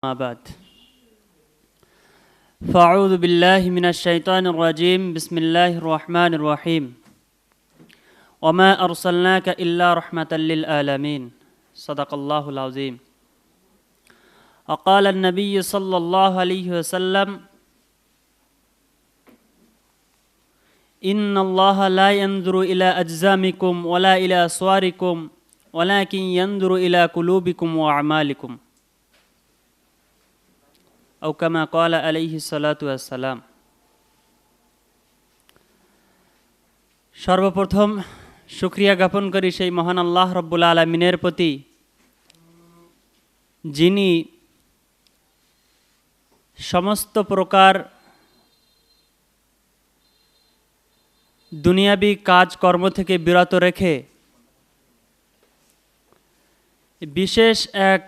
ما بعد. فأعوذ بالله من الشيطان الرجيم. بسم الله الرحمن الرحيم. وما أرسلناك إلا رحمة للعالمين. صدق الله العظيم. وقال النبي صلى الله عليه وسلم إن الله لا ينظر إلى أجزامكم ولا إلى أصواركم ولكن ينظر إلى قلوبكم وأعمالكم. أو كما قال عليه الصلاة والسلام সর্বপ্রথম শুক্রিয়া জ্ঞাপন করি সেই মহান আল্লাহ রব্বুল আলমিনের প্রতি যিনি সমস্ত প্রকার দুনিয়াবি কাজকর্ম থেকে বিরত রেখে বিশেষ এক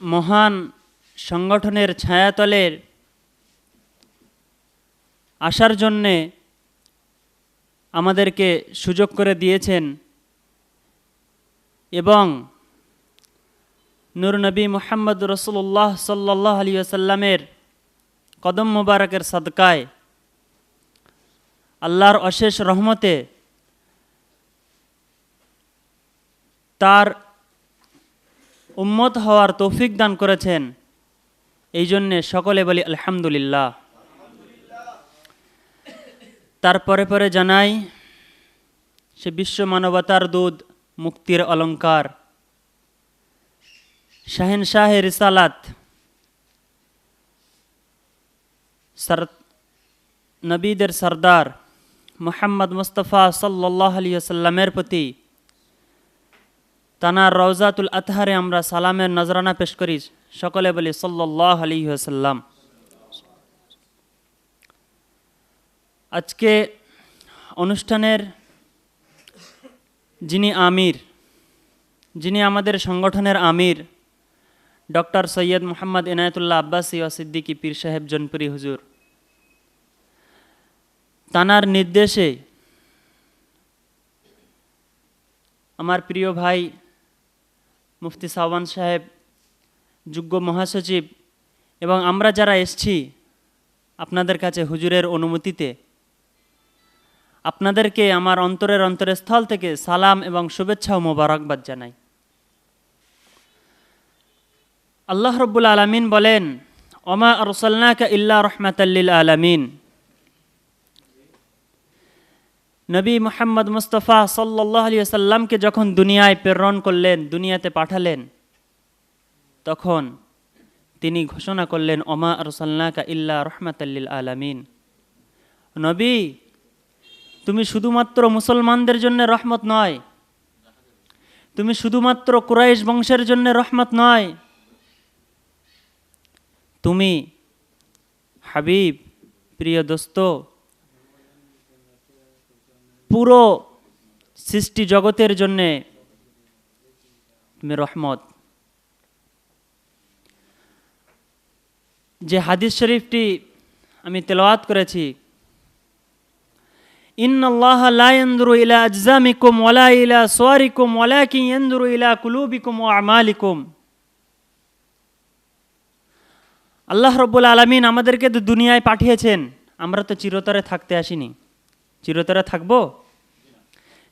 মহান সংগঠনের ছায়াতলের আসার জন্যে আমাদেরকে সুযোগ করে দিয়েছেন এবং নূর নবী মোহাম্মদ রসুল্লাহ সাল্লাহ আলী আসাল্লামের কদম মুবারকের সদকায় আল্লাহর অশেষ রহমতে তার উম্মত হওয়ার তৌফিক দান করেছেন। এই জন্যে সকলে বলি আলহামদুলিল্লাহ। তারপরে পরে জানাই, সে বিশ্ব মানবতার দুধ মুক্তির অলঙ্কার শাহেন শাহে রিসালাত, সর, নবীদের সর্দার মোহাম্মদ মুস্তফা সাল্লাহ আলী সাল্লামের প্রতি তানার রওজাতুল আতহারে আমরা সালামের নজরানা পেশ করি। সকলে বলি সাল্লাহ আলী সাল্লাম আজকে অনুষ্ঠানের যিনি আমির, যিনি আমাদের সংগঠনের আমির, ডক্টর সৈয়দ মোহাম্মদ এনায়তুল্লাহ আব্বাসি ও সিদ্দিকী পীর সাহেব জনপুরি হুজুর, তানার নির্দেশে আমার প্রিয় ভাই মুফতি সাওয়ান সাহেব যোগ্য মহাসচিব এবং আমরা যারা এসছি আপনাদের কাছে হুজুরের অনুমতিতে, আপনাদেরকে আমার অন্তরের অন্তরের স্থল থেকে সালাম এবং শুভেচ্ছা ও মোবারকবাদ জানাই। আল্লাহ রব্বুল আলমিন বলেন, ওমা আরসাল্লাকা ইল্লা রহমাতাল্লিল আলমিন। নবী মোহাম্মদ মুস্তফা সাল্লাহ আলী যখন দুনিয়ায় প্রেরণ করলেন, দুনিয়াতে পাঠালেন, তখন তিনি ঘোষণা করলেন, ওমা আরসাল্লাকা ইল্লা রহমাতাল্লিল আলামিন। নবী, তুমি শুধুমাত্র মুসলমানদের জন্য রহমত নয়, তুমি শুধুমাত্র কুরাইশ বংশের জন্য রহমত নয়, তুমি হাবিব, প্রিয় দোস্ত পুরো সৃষ্টি জগতের জন্যে তুমি রহমত। যে হাদিস শরীফটি আমি তেলাওয়াত করেছি ইন আল্লাহ লা ইয়ানজুরু ইলা ইলা ইলা আল্লাহ রব্বুল আলামিন আমাদেরকে তো দুনিয়ায় পাঠিয়েছেন, আমরা তো চিরতরে থাকতে আসিনি। চিরতরে থাকব?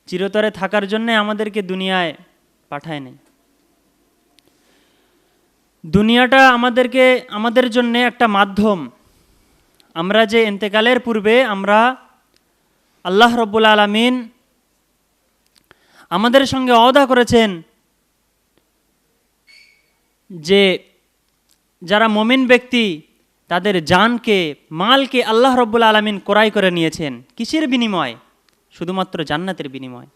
চিরতরে থাকার জন্যে আমাদেরকে দুনিয়ায় পাঠায় নেই। দুনিয়াটা আমাদেরকে, আমাদের জন্য একটা মাধ্যম। আমরা যে এন্তেকালের পূর্বে আমরা আল্লাহ রব্বুল আলমিন আমাদের সঙ্গে অদা করেছেন যে যারা মমিন ব্যক্তি, তাদের জানকে, মালকে আল্লাহ রব্বুল আলমিন ক্রয় করে নিয়েছেন। কিসের বিনিময়? শুধুমাত্র জান্নাতের বিনিময়।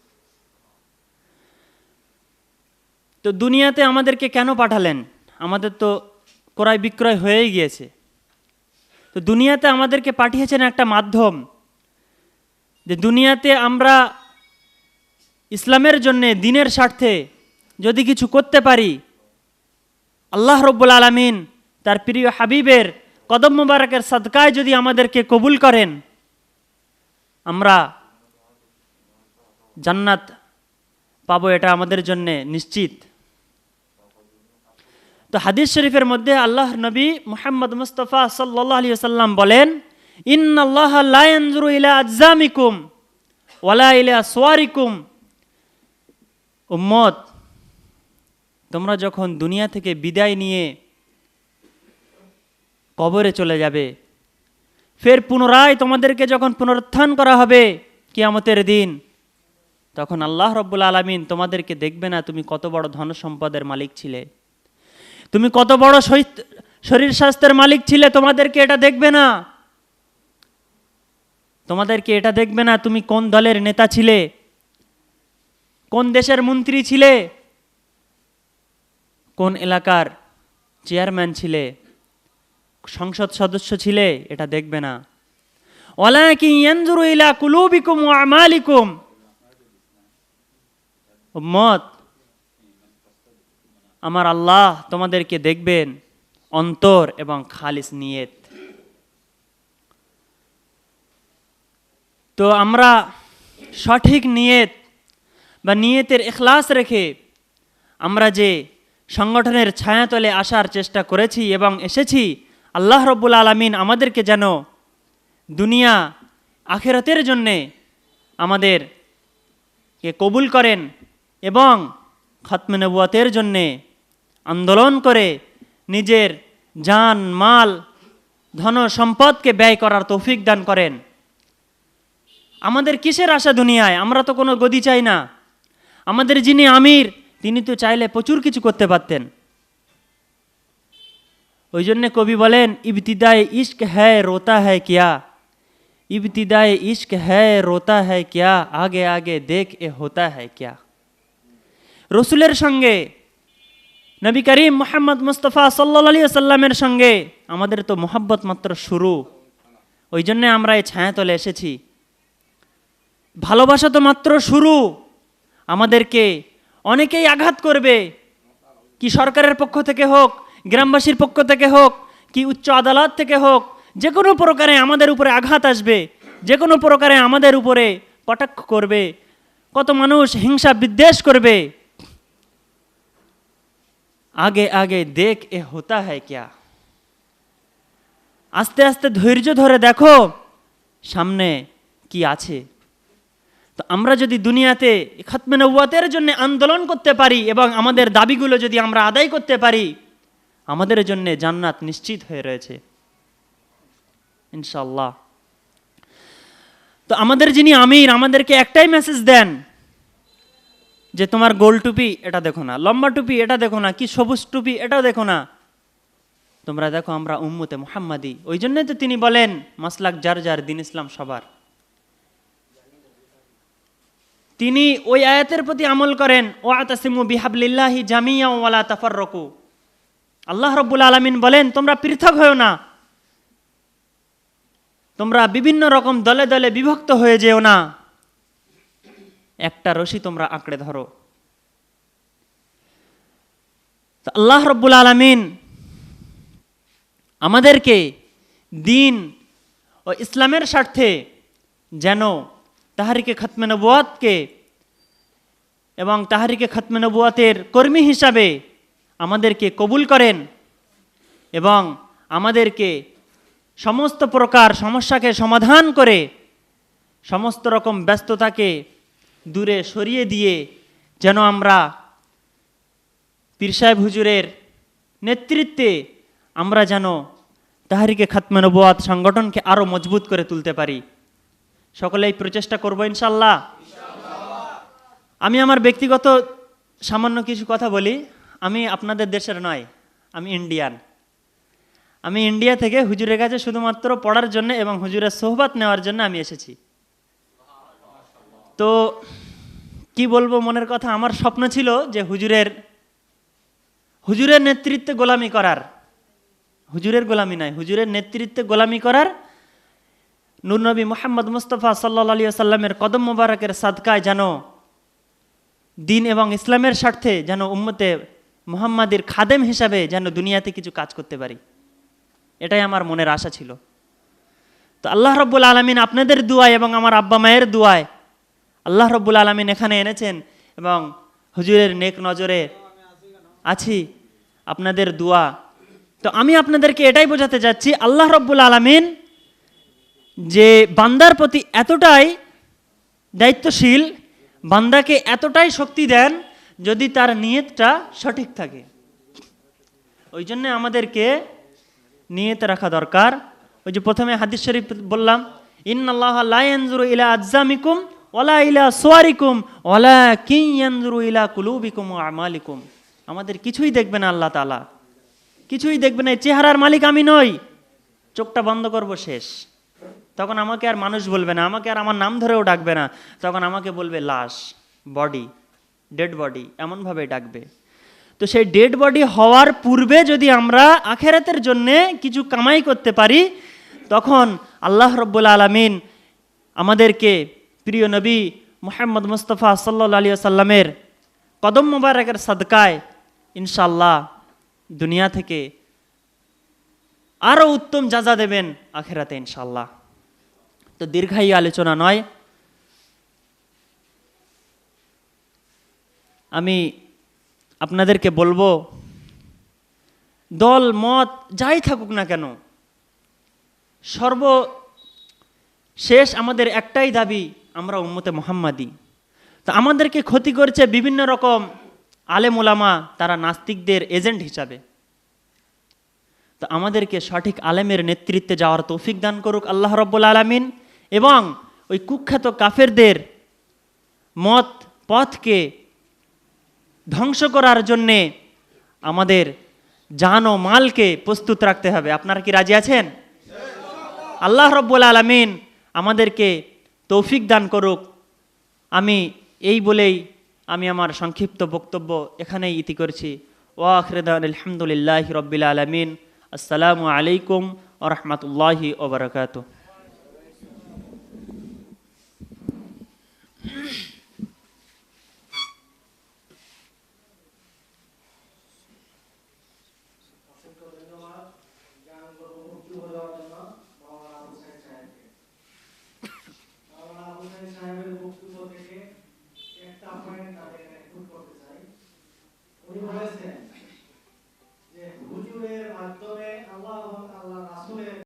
তো দুনিয়াতে আমাদেরকে কেন পাঠালেন? আমাদের তো ক্রয় বিক্রয় হয়েই গিয়েছে। তো দুনিয়াতে আমাদেরকে পাঠিয়েছেন একটা মাধ্যম যে দুনিয়াতে আমরা ইসলামের জন্যে, দিনের স্বার্থে যদি কিছু করতে পারি, আল্লাহ রব্বুল আলমিন তার প্রিয় হাবিবের কদম মুবারকের সদকায় যদি আমাদেরকে কবুল করেন, আমরা জান্নাত পাবো এটা আমাদের জন্য নিশ্চিত। তো হাদিস শরীফের মধ্যে আল্লাহ নবী মুহাম্মদ মুস্তফা সাল্লাহ আলী সাল্লাম বলেন ইন আল্লাহ লায়নজুরু ইলা আজামিকুম ওয়ালা ইলা সোয়ারিকুম উম্মত, তোমরা যখন দুনিয়া থেকে বিদায় নিয়ে কবরে চলে যাবে, ফের পুনরায় তোমাদেরকে যখন পুনরুত্থান করা হবে কিয়ামতের দিন তখন আল্লাহ রব্বুল আলমিন তোমাদেরকে দেখবে না তুমি কত বড় ধন সম্পদের মালিক ছিলে। তুমি কত বড় শরীর স্বাস্থ্যের মালিক ছিলে, তোমাদেরকে এটা দেখবে না। তোমাদেরকে এটা দেখবে না তুমি কোন দলের নেতা ছিলে। কোন দেশের মন্ত্রী ছিলে। কোন এলাকার চেয়ারম্যান ছিলে। সংসদ সদস্য ছিলে, এটা দেখবে না। ওয়ালাকি ইয়ানজুরু ইলা কুলুবিকুম ওয়া আমালিকুম। উম্মত, আমার আল্লাহ তোমাদেরকে দেখবেন অন্তর এবং খালিস নিয়ত। তো আমরা সঠিক নিয়ত বা নিয়তের এখলাস রেখে আমরা যে সংগঠনের ছায়াতলে আসার চেষ্টা করেছি এবং এসেছি, আল্লাহ রব্বুল আলমিন আমাদেরকে যেন দুনিয়া আখেরাতের জন্যে আমাদের কে কবুল করেন এবং খাতমে নবুয়াতের জন্যে আন্দোলন করে নিজের যান মাল, ধন, সম্পদকে ব্যয় করার তৌফিক দান করেন। আমাদের কিসের আশা দুনিয়ায়? আমরা তো কোনো গদি চাই না। আমাদের যিনি আমির, তিনি তো চাইলে প্রচুর কিছু করতে পারতেন। ওই জন্যে কবি বলেন, ইবতিদায় ইস্ক হ্যায়, রোতা হ্যায় কিয়া? ইবতিদায় ইস্ক হ্যায়, রোতা হ্যায় কিয়া? আগে আগে দেখ এ হতা হ্যায় কিয়া? রসুলের সঙ্গে, নবী করিম মোহাম্মদ মুস্তফা সাল্লা সাল্লামের সঙ্গে, আমাদের তো মোহাব্বত মাত্র শুরু। ওই জন্যে আমরা এই ছায়াতলে এসেছি। ভালোবাসা তো মাত্র শুরু। আমাদেরকে অনেকেই আঘাত করবে। কি সরকারের পক্ষ থেকে হোক, গ্রামবাসীর পক্ষ থেকে হোক, কি উচ্চ আদালত থেকে হোক, যে কোনো প্রকারে আমাদের উপরে আঘাত আসবে, যে কোনো প্রকারে আমাদের উপরে কটাক্ষ করবে। কত মানুষ হিংসা বিদ্বেষ করবে। আগে আগে দেখ এ হতা হ্যায় ক্যা আস্তে আস্তে ধৈর্য ধরে দেখো সামনে কি আছে তো আমরা যদি দুনিয়াতে খতমে নবুয়াতের জন্য আন্দোলন করতে পারি এবং আমাদের দাবিগুলো যদি আমরা আদায় করতে পারি আমাদের জন্য জান্নাত নিশ্চিত হয়ে রয়েছে ইনশাল্লাহ তো আমাদের যিনি আমির আমাদেরকে একটাই মেসেজ দেন যে তোমার গোল টুপি এটা দেখো না, লম্বা টুপি এটা দেখো না, কি সবুজ টুপি এটাও দেখো না। তোমরা দেখো আমরা উম্মতে মুহাম্মাদি। ওই জন্যই তো তিনি বলেন, মাসলাক যার যার দিন ইসলাম সবার। তিনি ওই আয়াতের প্রতি আমল করেন ও আতাসিমু বিহাবলিল্লাহি জামিয়া ওয়ালা তাফাররকু। আল্লাহ রব্বুল আলামিন বলেন, তোমরা পৃথক হয়েও না। তোমরা বিভিন্ন রকম দলে দলে বিভক্ত হয়ে যেও না। একটা রশি তোমরা আঁকড়ে ধরো। আল্লাহ রব্বুল আলামিন আমাদেরকে দিন ও ইসলামের স্বার্থে যেন তাহারিকে খতমে নবুয়াতকে এবং তাহারিকে খতমে নবুয়াতের কর্মী হিসাবে আমাদেরকে কবুল করেন এবং আমাদেরকে সমস্ত প্রকার সমস্যাকে সমাধান করে সমস্ত রকম ব্যস্ততাকে দূরে সরিয়ে দিয়ে যেন আমরা পীর সাহেব হুজুরের নেতৃত্বে আমরা যেন তাহারিকে খাতমে নবুয়াত সংগঠনকে আরও মজবুত করে তুলতে পারি। সকলেই প্রচেষ্টা করব ইনশাল্লাহ আমি আমার ব্যক্তিগত সামান্য কিছু কথা বলি। আমি আপনাদের দেশের নয়, আমি ইন্ডিয়ান। আমি ইন্ডিয়া থেকে হুজুরের কাছে শুধুমাত্র পড়ার জন্য এবং হুজুরের সোহবাত নেওয়ার জন্য আমি এসেছি। তো কি বলব, মনের কথা আমার স্বপ্ন ছিল যে হুজুরের হুজুরের নেতৃত্বে গোলামি করার। হুজুরের গোলামি নয় হুজুরের নেতৃত্বে গোলামি করার নূরনবী মোহাম্মদ মুস্তফা সাল্লা আলী সাল্লামের কদম মোবারকের সাদকায় যেন দিন এবং ইসলামের স্বার্থে যেন উম্মতে মুহাম্মাদের খাদেম হিসাবে যেন দুনিয়াতে কিছু কাজ করতে পারি। এটাই আমার মনের আশা ছিল। তো আল্লাহ রব্বুল আলমিন আপনাদের দুয়ায় এবং আমার আব্বা মায়ের দুয়ায় আল্লাহ রব্বুল আলমিন এখানে এনেছেন এবং হুজুরের নেক নজরে আছি, আপনাদের দোয়া। তো আমি আপনাদেরকে এটাই বোঝাতে চাচ্ছি আল্লাহ রব্বুল আলমিন যে বান্দার প্রতি এতটাই দায়িত্বশীল, বান্দাকে এতটাই শক্তি দেন যদি তার নিয়তটা সঠিক থাকে। ওই জন্য আমাদেরকে নিয়ত রাখা দরকার। ওই যে প্রথমে হাদিস শরীফ বললাম, ইন্নাল্লাহ লা ইয়ানজুরু ইলা আজ্জামিকুম ওয়ালা ইলা সুয়ারিকুম কিন ইয়ানজুরু ইলা কুলুবিকুম ওয়া আমালিকুম। আমাদের কিছুই দেখবে না আল্লাহ তালা কিছুই দেখবে না চেহারার মালিক আমি নই। চোখটা বন্ধ করব শেষ। তখন আমাকে আর মানুষ বলবে না, আমাকে আর আমার নাম ধরেও ডাকবে না। তখন আমাকে বলবে লাশ, বডি, ডেড বডি, এমনভাবে ডাকবে। তো সেই ডেড বডি হওয়ার পূর্বে যদি আমরা আখেরাতের জন্যে কিছু কামাই করতে পারি, তখন আল্লাহ রব্বুল আলমিন আমাদেরকে প্রিয় নবী মোহাম্মদ মুস্তফা সাল্লা আলী সাল্লামের কদম মুবারকের সদকায় ইনশাল্লাহ দুনিয়া থেকে আরও উত্তম যাজা দেবেন আখেরাতে ইনশাল্লাহ তো দীর্ঘায়ী আলোচনা নয়। আমি আপনাদেরকে বলব, দল, মত যাই থাকুক না কেন সর্ব শেষ আমাদের একটাই দাবি আমরা উম্মতে মোহাম্মাদি। তো আমাদেরকে ক্ষতি করছে বিভিন্ন রকম আলেম ওলামা তারা নাস্তিকদের এজেন্ট হিসাবে। তো আমাদেরকে সঠিক আলেমের নেতৃত্বে যাওয়ার তৌফিক দান করুক আল্লাহ রব্বুল আলমিন এবং ওই কুখ্যাত কাফেরদের মত, পথকে ধ্বংস করার জন্যে আমাদের জান ও মালকে প্রস্তুত রাখতে হবে। আপনারা কি রাজি আছেন? আল্লাহ রব্বুল আলমিন আমাদেরকে তৌফিক দান করুক। আমি এই বলেই আমি আমার সংক্ষিপ্ত বক্তব্য এখানেই ইতি করছি। ওয়াখরেদান আলহামদুলিল্লাহ রবিল আলমিন। আসসালামু আলাইকুম ও রহমতুল্লাহি ওবরাকাতু